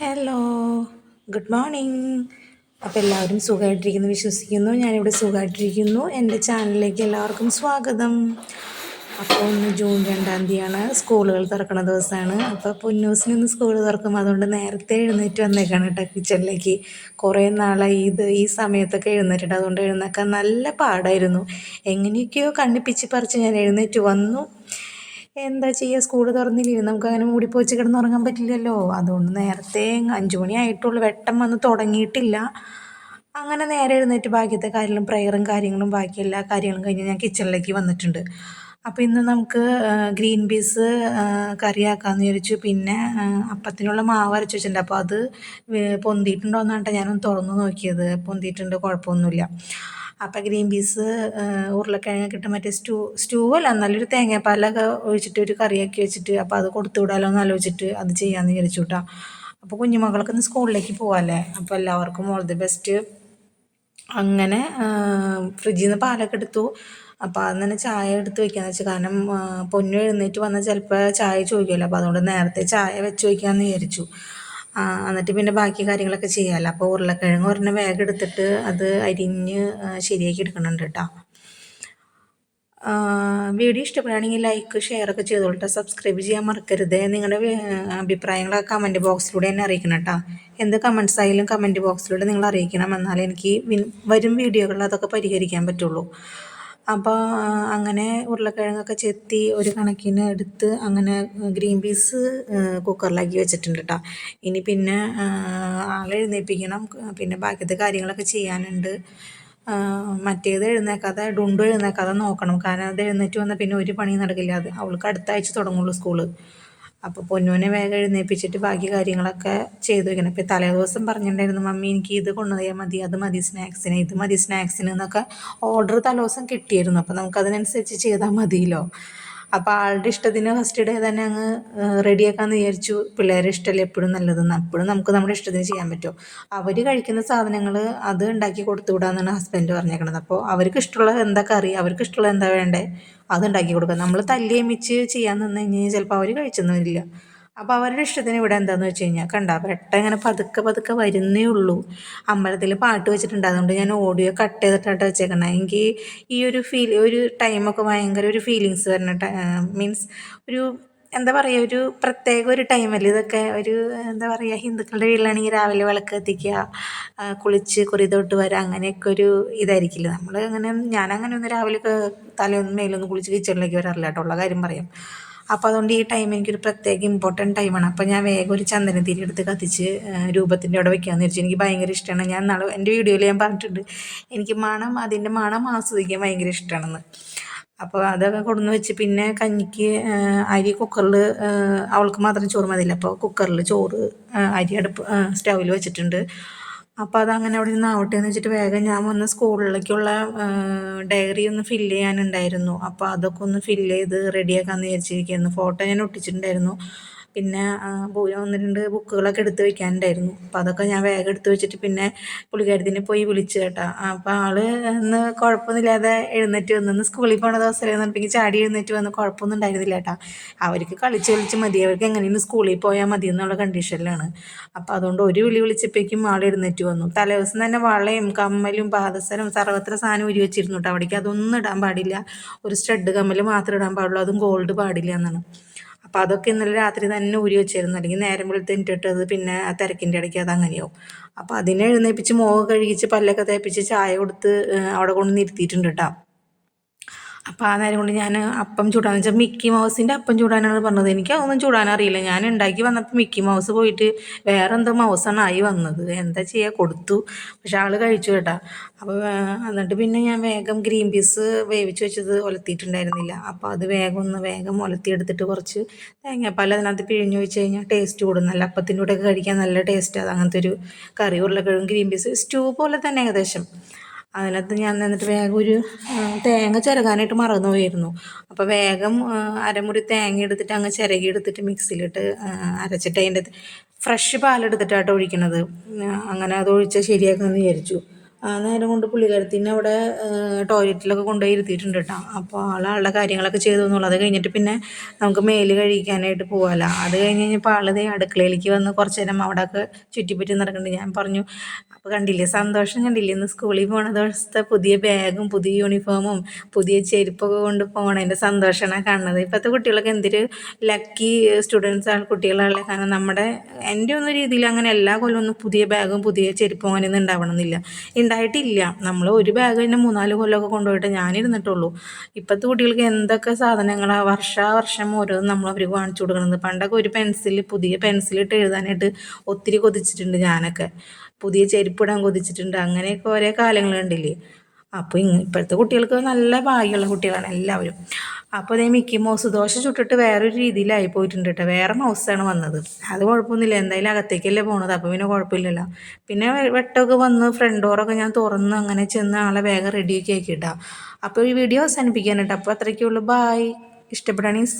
Hello good morning അപ്പോൾ എല്ലാവരും സുഖമായിട്ടിരിക്കുന്നു വിശ്വസിക്കുന്നു. ഞാനിവിടെ സുഖമായിട്ടിരിക്കുന്നു. എന്റെ ചാനലിലേക്ക് എല്ലാവർക്കും സ്വാഗതം. അപ്പോൾ ഇന്ന് ജൂൺ രണ്ടാം തീയതിയാണ്. സ്കൂളുകൾ തുറക്കുന്ന ദിവസമാണ്. അപ്പോൾ പൊന്നൂസിന് ഇന്ന് സ്കൂൾ തുറക്കും. അതുകൊണ്ട് നേരത്തെ എഴുന്നേറ്റ് വന്നേക്കാണ് കേട്ടോ കിച്ചണിലേക്ക്. കുറേ നാളായി ഇത് ഈ സമയത്തൊക്കെ എഴുന്നേറ്റിട്ട് അതുകൊണ്ട് എഴുന്നേക്കാൻ നല്ല പാടായിരുന്നു. എങ്ങനെയൊക്കെയോ കണ്ണിപ്പിച്ച് പറിച്ച് ഞാൻ എഴുന്നേറ്റ് വന്നു. എന്താ ചെയ്യുക സ്കൂൾ തുറന്നില്ലേ? നമുക്ക് അങ്ങനെ മൂടിപ്പോച്ച് കിടന്നുറങ്ങാൻ പറ്റില്ലല്ലോ. അതുകൊണ്ട് നേരത്തെ അഞ്ചു മണി വെട്ടം വന്ന് തുടങ്ങിയിട്ടില്ല. അങ്ങനെ നേരെ എഴുന്നേറ്റ് ബാക്കിയത്തെ കാര്യങ്ങളും പ്രയറും കാര്യങ്ങളും ബാക്കി എല്ലാ കാര്യങ്ങളും കഴിഞ്ഞ് ഞാൻ കിച്ചണിലേക്ക് വന്നിട്ടുണ്ട്. അപ്പോൾ ഇന്ന് നമുക്ക് ഗ്രീൻ പീസ് കറിയാക്കാമെന്ന് വിചാരിച്ചു. പിന്നെ അപ്പത്തിനുള്ള മാവ് അരച്ച് വെച്ചിട്ടുണ്ട്. അപ്പോൾ അത് പൊന്തിയിട്ടുണ്ടോ എന്നാണ് ഞാനൊന്ന് തുറന്നു നോക്കിയത്. പൊന്തിയിട്ടുണ്ട് കുഴപ്പമൊന്നുമില്ല. അപ്പം ഗ്രീൻ പീസ് ഉരുളക്കിഴങ്ങ് കിട്ടും. മറ്റേ സ്റ്റൂ സ്റ്റൂ അല്ല നല്ലൊരു തേങ്ങാപ്പാലൊക്കെ ഒഴിച്ചിട്ട് ഒരു കറിയാക്കി വെച്ചിട്ട് അപ്പോൾ അത് കൊടുത്തു വിടാലോ എന്ന് ആലോചിച്ചിട്ട് അത് ചെയ്യാമെന്ന് വിചാരിച്ചു കേട്ടോ അപ്പോൾ കുഞ്ഞുമക്കൾക്ക് ഇന്ന് സ്കൂളിലേക്ക് പോകാമല്ലേ അപ്പോൾ എല്ലാവർക്കും ഓൾ ദി ബെസ്റ്റ്. അങ്ങനെ ഫ്രിഡ്ജിൽ നിന്ന് പാലൊക്കെ എടുത്തു. അപ്പോൾ അത് തന്നെ ചായ എടുത്ത് വെക്കാന്ന് വെച്ചാൽ കാരണം പൊന്നു എഴുന്നേറ്റ് വന്നാൽ ചിലപ്പോൾ ചായ ചോദിക്കുമല്ലോ അപ്പോൾ അതുകൊണ്ട് നേരത്തെ ചായ വെച്ച് വയ്ക്കാമെന്ന് വിചാരിച്ചു. എന്നിട്ട് പിന്നെ ബാക്കി കാര്യങ്ങളൊക്കെ ചെയ്യാമല്ലോ അപ്പോൾ ഉരുളക്കിഴങ്ങ് ഒരെണ്ണം വേഗം എടുത്തിട്ട് അത് അരിഞ്ഞ് ശരിയാക്കി എടുക്കുന്നുണ്ട് കേട്ടോ. വീഡിയോ ഇഷ്ടപ്പെടുകയാണെങ്കിൽ ലൈക്ക് ഷെയർ ഒക്കെ ചെയ്തോളൂ സബ്സ്ക്രൈബ് ചെയ്യാൻ മറക്കരുത്. നിങ്ങളുടെ അഭിപ്രായങ്ങൾ കമന്റ് ബോക്സിലൂടെ എന്നെ അറിയിക്കണം കേട്ടോ എന്ത് കമൻസ് ആയാലും കമന്റ് ബോക്സിലൂടെ നിങ്ങൾ അറിയിക്കണം. എന്നാലേ എനിക്ക് വരും വീഡിയോകളിൽ അതൊക്കെ പരിഹരിക്കാൻ പറ്റുള്ളൂ. അപ്പോൾ അങ്ങനെ ഉരുളക്കിഴങ്ങൊക്കെ ചെത്തി ഒരു കണക്കിന് എടുത്ത് അങ്ങനെ ഗ്രീൻ പീസ് കുക്കറിലാക്കി വെച്ചിട്ടുണ്ട് കേട്ടോ ഇനി പിന്നെ ആളെ എഴുന്നേൽപ്പിക്കണം പിന്നെ ബാക്കിയത്തെ കാര്യങ്ങളൊക്കെ ചെയ്യാനുണ്ട്. മറ്റേത് എഴുന്നേക്കാതെ ഡുണ്ടു എഴുന്നേക്കാതെ നോക്കണം. കാരണം അത് എഴുന്നേറ്റ് വന്നാൽ പിന്നെ ഒരു പണി നടക്കില്ല. അത് അവൾക്ക് അടുത്ത ആഴ്ച തുടങ്ങുള്ളൂ സ്കൂൾ. അപ്പോൾ പൊന്നുവിനെ വേഗം എഴുന്നേൽപ്പിച്ചിട്ട് ബാക്കി കാര്യങ്ങളൊക്കെ ചെയ്തു വയ്ക്കണം ഇപ്പോൾ തലേ ദിവസം പറഞ്ഞിട്ടുണ്ടായിരുന്നു മമ്മി എനിക്ക് ഇത് കൊണ്ടുപോയാൽ മതി അത് മതി സ്നാക്സിന് ഇത് മതി സ്നാക്സിന് എന്നൊക്കെ ഓർഡർ തലേ ദിവസം കിട്ടിയിരുന്നു. അപ്പോൾ നമുക്കതിനനുസരിച്ച് ചെയ്താൽ മതിയല്ലോ. അപ്പോൾ ആളുടെ ഇഷ്ടത്തിന് ഫസ്റ്റ് ഡേ തന്നെ അങ്ങ് റെഡിയാക്കാമെന്ന് വിചാരിച്ചു. പിള്ളേരെ ഇഷ്ടമല്ല എപ്പോഴും നല്ലതെന്ന്. അപ്പോഴും നമുക്ക് നമ്മുടെ ഇഷ്ടത്തിന് ചെയ്യാൻ പറ്റുമോ അവർ കഴിക്കുന്ന സാധനങ്ങൾ അത് ഉണ്ടാക്കി കൊടുത്തു വിടാമെന്നാണ് ഹസ്ബൻഡ് പറഞ്ഞേക്കണത്. അപ്പോൾ അവർക്ക് ഇഷ്ടമുള്ള എന്താ കറി അവർക്ക് ഇഷ്ടമുള്ള എന്താ വേണ്ടേ അത് ഉണ്ടാക്കി കൊടുക്കുക. നമ്മൾ തല്ലിയമിച്ച് ചെയ്യാൻ നിന്ന് കഴിഞ്ഞാൽ ചിലപ്പോൾ അവർ കഴിച്ചൊന്നുമില്ല അപ്പോൾ അവരുടെ ഇഷ്ടത്തിന് ഇവിടെ എന്താണെന്ന് വെച്ച് കഴിഞ്ഞാൽ കണ്ട? വെട്ട ഇങ്ങനെ പതുക്കെ പതുക്കെ വരുന്നേ ഉള്ളൂ. അമ്പലത്തിൽ പാട്ട് വെച്ചിട്ടുണ്ട്. അതുകൊണ്ട് ഞാൻ ഓഡിയോ കട്ട് ചെയ്തിട്ടാണ് വെച്ചേക്കണം. എനിക്ക് ഈ ഒരു ഫീൽ ഒരു ടൈമൊക്കെ ഭയങ്കര ഒരു ഫീലിങ്സ് വരുന്ന മീൻസ് ഒരു എന്താ പറയുക ഒരു പ്രത്യേക ഒരു ടൈമല്ലേ ഇതൊക്കെ ഒരു എന്താ പറയുക ഹിന്ദുക്കളുടെ വീട്ടിലാണെങ്കിൽ രാവിലെ വിളക്ക് കത്തിക്കുക കുളിച്ച് കുറി തൊട്ട് വരാം അങ്ങനെയൊക്കെ ഒരു ഇതായിരിക്കില്ല? നമ്മൾ അങ്ങനെ ഞാനങ്ങനെ ഒന്ന് രാവിലെ തലയൊന്നും മേലൊന്നും കുളിച്ച് കിച്ചണിലേക്ക് വരാറില്ല കേട്ടോ. ഉള്ള കാര്യം പറയാം. അപ്പോൾ അതുകൊണ്ട് ഈ ടൈം എനിക്കൊരു പ്രത്യേക ഇമ്പോർട്ടന്റ് ടൈമാണ് അപ്പോൾ ഞാൻ വേഗം ഒരു ചന്ദനത്തിരി എടുത്ത് കത്തിച്ച് രൂപത്തിന്റെ അവിടെ വെക്കാമെന്ന് വെച്ചാൽ എനിക്ക് ഭയങ്കര ഇഷ്ടമാണ് ഞാൻ നാളെ എന്റെ വീഡിയോയിൽ ഞാൻ പറഞ്ഞിട്ടുണ്ട്. എനിക്ക് മണം അതിന്റെ മണം ആസ്വദിക്കാൻ ഭയങ്കര ഇഷ്ടമാണെന്ന് അപ്പോൾ അതൊക്കെ കൊടുന്ന് വെച്ച് പിന്നെ കഞ്ഞിക്ക് അരി കുക്കറിൽ അവൾക്ക് മാത്രം ചോറ് മതിയില്ല. അപ്പോൾ കുക്കറിൽ ചോറ് അരി അടുപ്പ് സ്റ്റൗവിൽ വെച്ചിട്ടുണ്ട്. അപ്പോൾ അതങ്ങനെ അവിടെ നിന്ന് ആവട്ടെ എന്ന് വെച്ചിട്ട് വേഗം ഞാൻ വന്ന് സ്കൂളിലേക്കുള്ള ഡയറി ഒന്ന് ഫില്ല് ചെയ്യാനുണ്ടായിരുന്നു. അപ്പോൾ അതൊക്കെ ഒന്ന് ഫില്ല് ചെയ്ത് റെഡിയാക്കാമെന്ന് വിചാരിച്ചിരിക്കുന്നു ഫോട്ടോ ഞാൻ ഒട്ടിച്ചിട്ടുണ്ടായിരുന്നു. പിന്നെ ഒന്ന് രണ്ട് ബുക്കുകളൊക്കെ എടുത്ത് വെക്കാനുണ്ടായിരുന്നു. അപ്പോൾ അതൊക്കെ ഞാൻ വേഗം എടുത്ത് വെച്ചിട്ട് പിന്നെ പുള്ളിക്കാരത്തിനെ പോയി വിളിച്ചു കേട്ടോ. അപ്പോൾ ആൾ ഇന്ന് കുഴപ്പമൊന്നുമില്ലാതെ എഴുന്നേറ്റ് വന്നു സ്കൂളിൽ പോണ ദിവസം എന്നുണ്ടെങ്കിൽ ചാടി എഴുന്നേറ്റ് വന്ന് കുഴപ്പമൊന്നും ഉണ്ടായിരുന്നില്ല കേട്ടോ. അവർക്ക് കളിച്ച് കളിച്ച് മതി. അവർക്ക് എങ്ങനെയാണ് സ്കൂളിൽ പോയാൽ മതി എന്നുള്ള കണ്ടീഷനിലാണ് അപ്പോൾ അതുകൊണ്ട് ഒരു വിളി വിളിച്ചപ്പോഴേക്കും ആൾ എഴുന്നേറ്റ് വന്നു. തലേദിവസം തന്നെ വളയും കമ്മലും പാദസരം സർവത്ര സാധനം ഉരി വെച്ചിരുന്നു കേട്ടോ. അവിടേക്ക് അതൊന്നും ഇടാൻ പാടില്ല. ഒരു സ്റ്റഡ് കമ്മൽ മാത്രം ഇടാൻ പാടുള്ളൂ. അതും ഗോൾഡ് പാടില്ല എന്നാണ്. അപ്പോൾ അതൊക്കെ ഇന്നലെ രാത്രി തന്നെ ഊരി വെച്ചിരുന്നു. അല്ലെങ്കിൽ നേരം വെളുത്തിട്ടിട്ടത് പിന്നെ ആ തിരക്കിന്റെ ഇടയ്ക്ക് അത് അങ്ങനെയാവും. അപ്പോൾ അതിനെ എഴുന്നേൽപ്പിച്ച് മുഖം കഴുകിച്ച് പല്ലൊക്കെ തേപ്പിച്ച് ചായ കൊടുത്ത് അവിടെ കൊണ്ട് നിർത്തിയിട്ടുണ്ട് കേട്ടോ. അപ്പോൾ ആ നേരം കൊണ്ട് ഞാൻ അപ്പം ചൂടാന്ന് വെച്ചാൽ മിക്കി മൗസിന്റെ അപ്പം ചൂടാനാണ് പറഞ്ഞത്. എനിക്ക് അതൊന്നും ചൂടാൻ അറിയില്ല. ഞാൻ ഉണ്ടാക്കി വന്നപ്പോൾ മിക്കി മൗസ് പോയിട്ട് വേറെ എന്തോ മൗസാണ് ആയി വന്നത്. എന്താ ചെയ്യുക കൊടുത്തു. പക്ഷെ ആൾ കഴിച്ചു കേട്ടാ. അപ്പോൾ എന്നിട്ട് പിന്നെ ഞാൻ വേഗം ഗ്രീൻ പീസ് വേവിച്ച് വെച്ചത് ഒലത്തിയിട്ടുണ്ടായിരുന്നില്ല. അപ്പോൾ അത് വേഗം ഒന്ന് വേഗം ഒലത്തിയെടുത്തിട്ട് കുറച്ച് തേങ്ങാപ്പാൽ അതിനകത്ത് പിഴിഞ്ഞ് വെച്ച് കഴിഞ്ഞാൽ ടേസ്റ്റ് കൂടും. നല്ല അപ്പത്തിന്റെ കൂടെയൊക്കെ കഴിക്കാൻ നല്ല ടേസ്റ്റ് അത് അങ്ങനത്തെ ഒരു കറി ഉരുളക്കിഴങ്ങ് ഗ്രീൻ പീസ് സ്റ്റൂ പോലെ തന്നെ ഏകദേശം. അതിനകത്ത് ഞാൻ എന്നിട്ട് വേഗം ഒരു തേങ്ങ ചിരകാനായിട്ട് മറന്നു പോയിരുന്നു. അപ്പോൾ വേഗം അരമുറി തേങ്ങ എടുത്തിട്ട് അങ്ങ് ചിരകി എടുത്തിട്ട് മിക്സിയിലിട്ട് അരച്ചിട്ട് അതിന്റെ ഫ്രഷ് പാലെടുത്തിട്ടാട്ടോ ഒഴിക്കണത്. അങ്ങനെ അത് ഒഴിച്ചാൽ ശരിയാക്കുമെന്ന് വിചാരിച്ചു. നേരം കൊണ്ട് പുള്ളിക്കാരത്തിനെ അവിടെ ടോയ്ലറ്റിലൊക്കെ കൊണ്ടുപോയി ഇരുത്തിയിട്ടുണ്ട് കേട്ടോ. അപ്പോൾ ആൾ ആളുടെ കാര്യങ്ങളൊക്കെ ചെയ്തു എന്നുള്ളത് അത് കഴിഞ്ഞിട്ട് പിന്നെ നമുക്ക് മേൽ കഴിക്കാനായിട്ട് പോകാമല്ലോ അത് കഴിഞ്ഞ് കഴിഞ്ഞപ്പോൾ ദേ അടുക്കളയിലേക്ക് വന്ന് കുറച്ച് നേരം അവിടെയൊക്കെ ചുറ്റിപ്പറ്റി നടക്കുന്നുണ്ട്. ഞാൻ പറഞ്ഞു അപ്പോൾ കണ്ടില്ലേ സന്തോഷം കണ്ടില്ലേ ഇന്ന് സ്കൂളിൽ പോണ ദിവസത്തെ പുതിയ ബാഗും പുതിയ യൂണിഫോമും പുതിയ ചെരുപ്പൊക്കെ കൊണ്ട് പോകണതിന്റെ സന്തോഷമാണ് കാണുന്നത്. ഇപ്പോഴത്തെ കുട്ടികളൊക്കെ എന്തൊരു ലക്കി സ്റ്റുഡൻസ് ആണ് കുട്ടികളാണല്ലേ കാരണം നമ്മുടെ എന്റെ ഒന്നും രീതിയിൽ അങ്ങനെ എല്ലാ കൊല്ലം ഒന്നും പുതിയ ബാഗും പുതിയ ചെരുപ്പും അങ്ങനെ ഒന്നും ഉണ്ടാവണമെന്നില്ല. ഉണ്ടായിട്ടില്ല. നമ്മൾ ഒരു ബാഗ് തന്നെ മൂന്നാൽ കൊല്ലമൊക്കെ കൊണ്ടുപോയിട്ട് ഞാനിരുന്നിട്ടുള്ളൂ. ഇപ്പോഴത്തെ കുട്ടികൾക്ക് എന്തൊക്കെ സാധനങ്ങളാണ് വർഷാവർഷം ഓരോന്നും നമ്മൾ അവർക്ക് കാണിച്ചു കൊടുക്കുന്നത്. പണ്ടൊക്കെ ഒരു പെൻസിൽ പുതിയ പെൻസിലിട്ട് എഴുതാനായിട്ട് ഒത്തിരി കൊതിച്ചിട്ടുണ്ട് ഞാനൊക്കെ. പുതിയ ചെരുപ്പിടാൻ കൊതിച്ചിട്ടുണ്ട്. അങ്ങനെയൊക്കെ ഓരോ കാലങ്ങൾ കണ്ടില്ലേ? അപ്പോൾ ഇപ്പോഴത്തെ കുട്ടികൾക്ക് നല്ല ഭാഗ്യമുള്ള കുട്ടികളാണ് എല്ലാവരും. അപ്പോൾ അതേ മിക്കി മൗസ് ദോശ ചുട്ടിട്ട് വേറൊരു രീതിയിലായി പോയിട്ടുണ്ട് കേട്ടോ വേറെ മൗസാണ് വന്നത്. അത് കുഴപ്പമൊന്നുമില്ല. എന്തായാലും അകത്തേക്കല്ലേ പോണത്. അപ്പോൾ പിന്നെ കുഴപ്പമില്ലല്ലോ. പിന്നെ വെട്ടമൊക്കെ വന്ന് ഫ്രണ്ട് ഡോറൊക്കെ ഞാൻ തുറന്ന് അങ്ങനെ ചെന്ന് ആളെ വേഗം റെഡിയാക്കി ആക്കിയിട്ടാ അപ്പോൾ ഈ വീഡിയോ അവസാനിപ്പിക്കാൻ കേട്ടോ അപ്പോൾ അത്രയ്ക്കുള്ളൂ ബായ് ഇഷ്ടപ്പെടുകയാണെങ്കിൽ